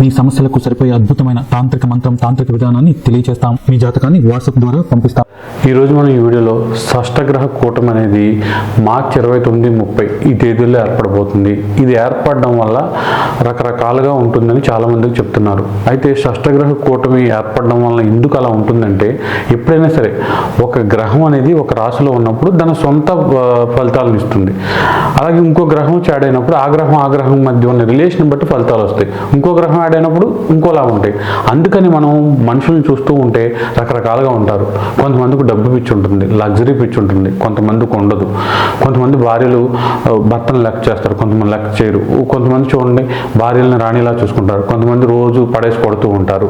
మీ సమస్యలకు సరిపోయే అద్భుతమైన తాంత్రిక మంత్రం తాంత్రిక విధానాన్ని తెలియజేస్తాం మీ జాతకాన్ని వాట్సాప్ ద్వారా పంపిస్తాం. ఈరోజు మనం ఈ వీడియోలో షష్టగ్రహ కూటమి అనేది మార్చి ఇరవై తొమ్మిది ముప్పై ఈ తేదీల్లో ఏర్పడబోతుంది. ఇది ఏర్పడడం వల్ల రకరకాలుగా ఉంటుందని చాలామందికి చెప్తున్నారు. అయితే షష్టగ్రహ కూటమి ఏర్పడడం వల్ల ఎందుకు అలా ఉంటుందంటే ఎప్పుడైనా సరే ఒక గ్రహం అనేది ఒక రాశిలో ఉన్నప్పుడు దాని సొంత ఫలితాలను ఇస్తుంది. అలాగే ఇంకో గ్రహం చాడైనప్పుడు అయినప్పుడు ఆ గ్రహం ఆ గ్రహం మధ్య ఉన్న రిలేషన్ బట్టి ఫలితాలు వస్తాయి. ఇంకో గ్రహం యాడ్ అయినప్పుడు ఇంకోలా ఉంటాయి. అందుకని మనం మనుషుల్ని చూస్తూ ఉంటే రకరకాలుగా ఉంటారు. కొంతమందికి డబ్బు పిచ్చి ఉంటుంది లగ్జరీ పిచ్చి ఉంటుంది కొంతమందికి ఉండదు. కొంతమంది భార్యలు భర్తను లెక్క చేస్తారు కొంతమంది లెక్క చేయరు. కొంతమంది చూడండి భార్యలను రాణిలా చూసుకుంటారు. కొంతమంది రోజు పడేసి కొడుతూ ఉంటారు.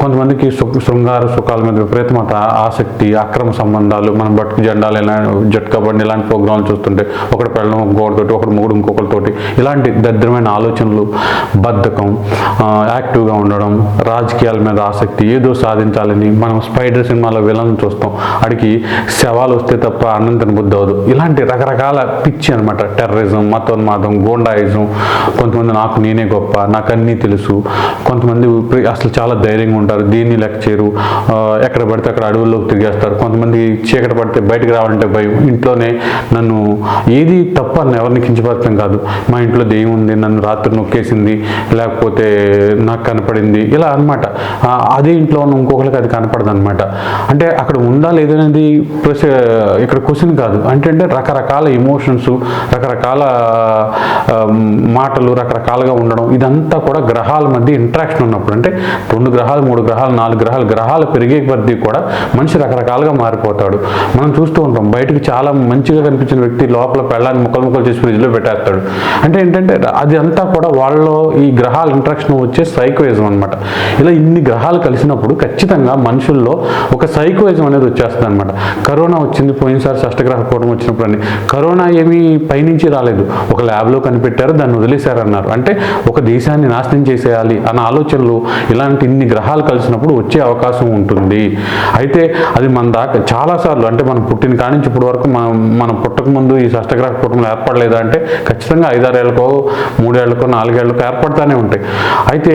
కొంతమందికి శృంగార సుఖాల మీద విపరీతమైన ఆసక్తి అక్రమ సంబంధాలు మనం బట్టుకు జెండాలు ఇలా జట్కా బండి ఇలాంటి ప్రోగ్రాంలు చూస్తుంటే ఒకటి పెళ్ళం ఇంకొకటితోటి ఒకటి మూడు ఇంకొకరితోటి ఇలాంటి దరిద్రమైన ఆలోచనలు బద్ధకం యాక్టివ్గా ఉండడం రాజకీయాల మీద ఆసక్తి ఏదో సాధించాలని మనం స్పైడర్ సినిమాలో విలన్ చూస్తాం. అడిగి శవాలు వస్తే తప్ప అన్నం తినబుద్ధి అవ్వదు. ఇలాంటి రకరకాల పిచ్చి అనమాట టెర్రరిజం మతోన్మాదం గోండాయిజం కొంతమంది నాకు నేనే గొప్ప నాకు అన్నీ తెలుసు. కొంతమంది అసలు చాలా ధైర్యంగా ఉంటారు. దీన్ని లెక్క చేయరు. ఎక్కడ పడితే అక్కడ అడవుల్లోకి తిరిగేస్తారు. కొంతమంది చీకటి పడితే బయటకు రావాలంటే భయం. ఇంట్లోనే నన్ను ఏది తప్ప ఎవరిని కించపరచడం కాదు. మా ఇంట్లో దెయ్యం ఉంది నన్ను రాత్రి నొక్కేసింది. లేకపోతే నాకు కనపడింది ఇలా అనమాట అదే ఇంట్లో ఉన్న ఇంకొకరికి అది కనపడదు అనమాట అంటే అక్కడ ఉందా లేదనేది ప్రశ్న ఇక్కడ క్వశ్చన్ కాదు. అంటే అంటే రకరకాల ఎమోషన్స్ రకరకాల మాటలు రకరకాలుగా ఉండడం ఇదంతా కూడా గ్రహాల మధ్య ఇంట్రాక్షన్ ఉన్నప్పుడు. అంటే రెండు గ్రహాలు మూడు గ్రహాలు నాలుగు గ్రహాలు గ్రహాలు పెరిగే కొద్దీ కూడా మనిషి రకరకాలుగా మారిపోతాడు. మనం చూస్తూ ఉంటాం బయటకు చాలా మంచిగా కనిపించిన వ్యక్తి లోపల పెళ్ళాన్ని ముక్కలు ముక్కలు చేసి ఫ్రిడ్జ్లో పెట్టేస్తాడు. అంటే ఏంటంటే అది అంతా కూడా వాళ్ళలో ఈ గ్రహాల ఇంట్రాక్షన్ వచ్చే సైకోయిజం అనమాట ఇలా ఇన్ని గ్రహాలు కలిసినప్పుడు ఖచ్చితంగా మనుషుల్లో ఒక సైకోయిజం అనేది వచ్చేస్తుంది అనమాట కరోనా వచ్చింది పోయినసారి షష్టగ్రహ కూటం వచ్చినప్పుడు అని. కరోనా ఏమీ పైనుంచి రాలేదు. ఒక ల్యాబ్లో కనిపెట్టారు దాన్ని వదిలేశారన్నారు. అంటే ఒక దేశాన్ని నాశనం చేసేయాలి అన్న ఆలోచనలు ఇలాంటి ఇన్ని గ్రహాలు కలిసినప్పుడు వచ్చే అవకాశం ఉంటుంది. అయితే అది మన దాకా చాలాసార్లు అంటే మనం పుట్టిన కానించి నుంచి ఇప్పటి వరకు మనం మనం పుట్టకముందు ఈ షష్టగ్రహ కూటములు ఏర్పడలేదా అంటే ఖచ్చితంగా ఐదారేళ్ళకో మూడేళ్ళకో నాలుగేళ్ళకో ఏర్పడతానే ఉంటాయి. అయితే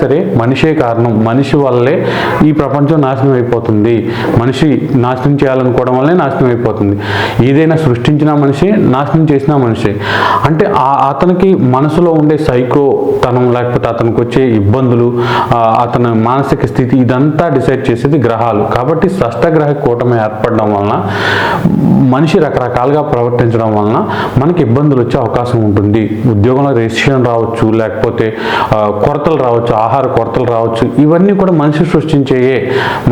సరే మనిషే కారణం. మనిషి వల్లే ఈ ప్రపంచం నాశనం అయిపోతుంది. మనిషి నాశనం చేయాలనుకోవడం వల్లే నాశనం అయిపోతుంది. ఏదైనా సృష్టించిన మనిషి నాశనం చేసిన మనిషి. అంటే ఆ అతనికి మనసులో ఉండే సైకో తనం లేకపోతే అతనికి వచ్చే ఇబ్బందులు అతని మానసిక స్థితి ఇదంతా డిసైడ్ చేసేది గ్రహాలు. కాబట్టి షష్టగ్రహ కూటమి ఏర్పడడం వలన మనిషి రకరకాలుగా ప్రవర్తించడం వలన మనకి ఇబ్బందులు వచ్చే అవకాశం ఉంటుంది. ఉద్యోగంలో రెసిషన్ రావచ్చు లేకపోతే కొరతలు రావచ్చు. ఆహార కొరతలు రావచ్చు ఇవన్నీ కూడా మనిషి సృష్టించేయే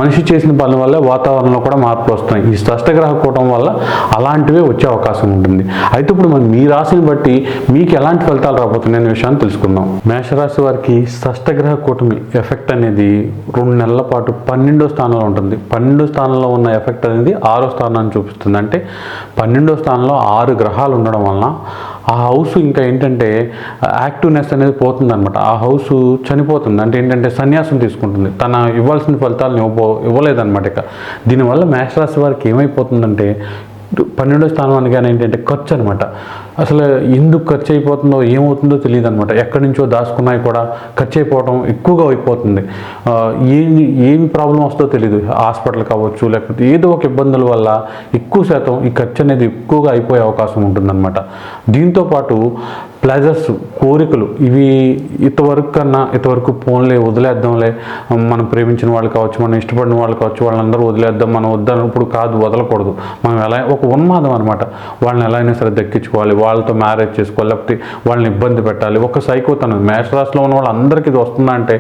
మనిషి చేసిన పనుల వల్ల వాతావరణంలో కూడా మార్పులు వస్తున్నాయి. ఈ స్పష్టగ్రహ కూటం వల్ల అలాంటివే వచ్చే అవకాశం ఉంటుంది. అయితే ఇప్పుడు మనం మీ రాశిని బట్టి మీకు ఎలాంటి ఫలితాలు రాబోతున్నాయి అనే విషయాన్ని తెలుసుకుందాం. మేషరాశి వారికి షష్టగ్రహ కూటమి ఎఫెక్ట్ అనేది రెండు నెలల పాటు పన్నెండో స్థానంలో ఉంటుంది. పన్నెండో స్థానంలో ఉన్న ఎఫెక్ట్ అనేది ఆరో స్థానాన్ని చూపిస్తుంది. అంటే పన్నెండో స్థానంలో ఆరు గ్రహాలు ఉండడం వలన ఆ హౌస్ ఇంకా ఏంటంటే యాక్టివ్నెస్ అనేది పోతుంది అనమాట ఆ హౌస్ చనిపోతుంది. అంటే ఏంటంటే సన్యాసం తీసుకుంటుంది. తన ఇవ్వాల్సిన ఫలితాలను ఇవ్వబో ఇవ్వలేదన్నమాట ఇక. దీనివల్ల మేషరాశి వారికి ఏమైపోతుందంటే పన్నెండో స్థానం అనగానే ఏంటంటే ఖర్చు అనమాట అసలు ఎందుకు ఖర్చు అయిపోతుందో ఏమవుతుందో తెలియదు అనమాట ఎక్కడి నుంచో దాచుకున్నాయి కూడా ఖర్చు అయిపోవడం ఎక్కువగా అయిపోతుంది. ఏం ఏం ఏమి ప్రాబ్లం వస్తుందో తెలియదు హాస్పిటల్ కావచ్చు లేకపోతే ఏదో ఒక ఇబ్బందుల వల్ల ఎక్కువ శాతం ఈ ఖర్చు అనేది ఎక్కువగా అయిపోయే అవకాశం ఉంటుందన్నమాట. దీంతోపాటు ప్లెజర్స్ కోరికలు ఇవి ఇంతవరకు కన్నా ఇంతవరకు ఫోన్లే వదిలేద్దాంలే. మనం ప్రేమించిన వాళ్ళు కావచ్చు మనం ఇష్టపడిన వాళ్ళు కావచ్చు వాళ్ళందరూ వదిలేద్దాం మనం వద్దన్నప్పుడు కాదు వదలకూడదు. మనం ఎలా ఒక ఉన్మాదం అనమాట వాళ్ళని ఎలా అయినా సరే దక్కించుకోవాలి వాళ్ళతో మ్యారేజ్ చేసుకోవాలి లేకపోతే వాళ్ళని ఇబ్బంది పెట్టాలి. ఒక సైకోతనం మేష రాశిలో ఉన్న వాళ్ళందరికీ ఇది వస్తుందా అంటే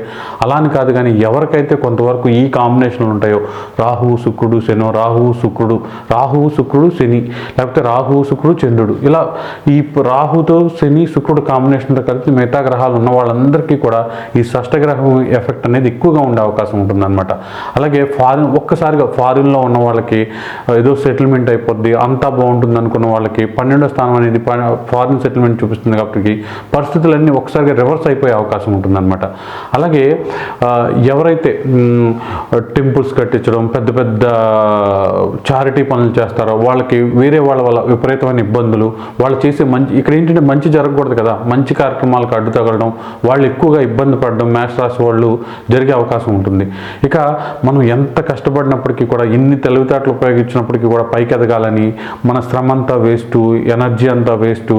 అలా అని కాదు కానీ ఎవరికైతే కొంతవరకు ఈ కాంబినేషన్లు ఉంటాయో రాహువు శుక్రుడు శనో రాహువు శుక్రుడు రాహువు శుక్రుడు శని లేకపోతే రాహువు శుక్రుడు చంద్రుడు ఇలా ఈ రాహుతో శని శుక్రుడు కాంబినేషన్తో కలిపి మిగతా గ్రహాలు ఉన్న వాళ్ళందరికీ కూడా ఈ షష్టగ్రహం ఎఫెక్ట్ అనేది ఎక్కువగా ఉండే అవకాశం ఉంటుందన్నమాట. అలాగే ఫారిన్ ఒక్కసారిగా ఫారిన్లో ఉన్న వాళ్ళకి ఏదో సెటిల్మెంట్ అయిపోద్ది అంతా బాగుంటుంది అనుకున్న వాళ్ళకి పన్నెండో స్థానం అనేది ఫారిన్ సెటిల్మెంట్ చూపిస్తుంది కాబట్టి పరిస్థితులన్నీ ఒకసారిగా రివర్స్ అయిపోయే అవకాశం ఉంటుందన్నమాట. అలాగే ఎవరైతే టెంపుల్స్ కట్టించడం పెద్ద పెద్ద చారిటీ పనులు చేస్తారో వాళ్ళకి వేరే వాళ్ళ వల్ల విపరీతమైన ఇబ్బందులు వాళ్ళు చేసే మంచి ఇక్కడ ఏంటంటే మంచి జరగకూడదు కదా. మంచి కార్యక్రమాలకు అడ్డు తగలడం వాళ్ళు ఎక్కువగా ఇబ్బంది పడడం మ్యాథ్స్ రాశి వాళ్ళు జరిగే అవకాశం ఉంటుంది. ఇక మనం ఎంత కష్టపడినప్పటికీ కూడా ఎన్ని తెలివితేటలు ఉపయోగించినప్పటికీ కూడా పైకి ఎదగాలని మన శ్రమ అంతా వేస్ట్ ఎనర్జీ అంతా వేస్ట్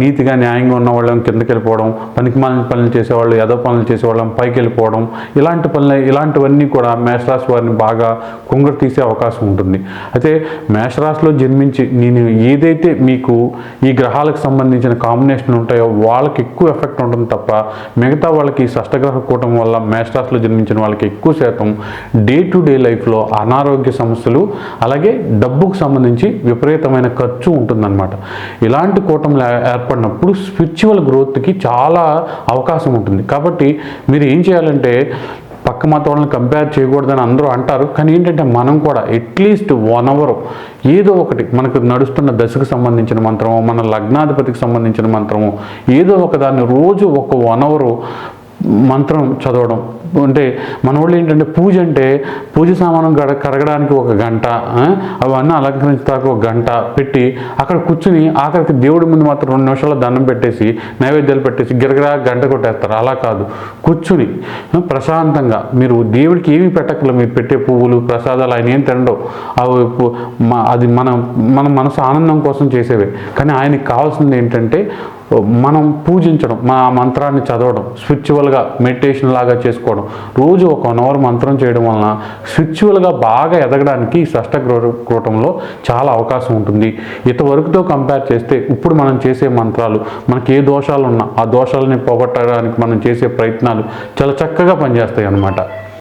నీతిగా న్యాయంగా ఉన్న వాళ్ళం కిందకి వెళ్ళిపోవడం పనికి మాలిన పనులు చేసేవాళ్ళు ఏదో పనులు చేసేవాళ్ళం పైకి వెళ్ళిపోవడం ఇలాంటి పనులు ఇలాంటివన్నీ కూడా మేషరాశి వారిని బాగా కుంగర తీసే అవకాశం ఉంటుంది. అయితే మేషరాశిలో జన్మించి నేను ఏదైతే మీకు ఈ గ్రహాలకు సంబంధించిన కాంబినేషన్ ఉంటాయో వాళ్ళకి ఎక్కువ ఎఫెక్ట్ ఉంటుంది తప్ప మిగతా వాళ్ళకి షష్టగ్రహ కూటం వల్ల మేషరాశిలో జన్మించిన వాళ్ళకి ఎక్కువ శాతం డే టు డే లైఫ్లో అనారోగ్య సమస్యలు అలాగే డబ్బుకు సంబంధించి విపరీతమైన ఖర్చు ఉంటుందన్నమాట. ఇలాంటి కూటములు ఏ- ఏర్పడినప్పుడు స్పిరిచువల్ గ్రోత్కి చాలా అవకాశం ఉంటుంది. కాబట్టి మీరు ఏం చేయాలంటే పక్క మత వాళ్ళని కంపేర్ చేయకూడదని అందరూ అంటారు. కానీ ఏంటంటే మనం కూడా అట్లీస్ట్ వన్ అవర్ ఏదో ఒకటి మనకు నడుస్తున్న దశకు సంబంధించిన మంత్రము మన లగ్నాధిపతికి సంబంధించిన మంత్రము ఏదో ఒక దాన్ని రోజు ఒక వన్ అవరు మంత్రం చదవడం అంటే మన వాళ్ళు ఏంటంటే పూజ అంటే పూజ సామానం గడ కడగడానికి ఒక గంట అవన్నీ అలంకరించడానికి ఒక గంట పెట్టి అక్కడ కూర్చుని ఆఖరికి దేవుడి ముందు మాత్రం రెండు నిమిషాల్లో దండం పెట్టేసి నైవేద్యాలు పెట్టేసి గిరగిరా గంట కొట్టేస్తారు. అలా కాదు. కూర్చుని ప్రశాంతంగా మీరు దేవుడికి ఏమి పెట్టకలు మీరు పెట్టే పువ్వులు ప్రసాదాలు ఆయన ఏం తినడం అవి అది మన మన మనసు ఆనందం కోసం చేసేవే. కానీ ఆయనకి కావాల్సింది ఏంటంటే మనం పూజించడం మా మంత్రాన్ని చదవడం స్పిరిచువల్గా మెడిటేషన్ లాగా చేసుకోవడం రోజు ఒక వన్ అవర్ మంత్రం చేయడం వలన స్పిరిచువల్గా బాగా ఎదగడానికి ఈ షష్టగ్రూటంలో చాలా అవకాశం ఉంటుంది. ఇంతవరకుతో కంపేర్ చేస్తే ఇప్పుడు మనం చేసే మంత్రాలు మనకి ఏ దోషాలు ఉన్నా ఆ దోషాలని పోగొట్టడానికి మనం చేసే ప్రయత్నాలు చాలా చక్కగా పనిచేస్తాయి అన్నమాట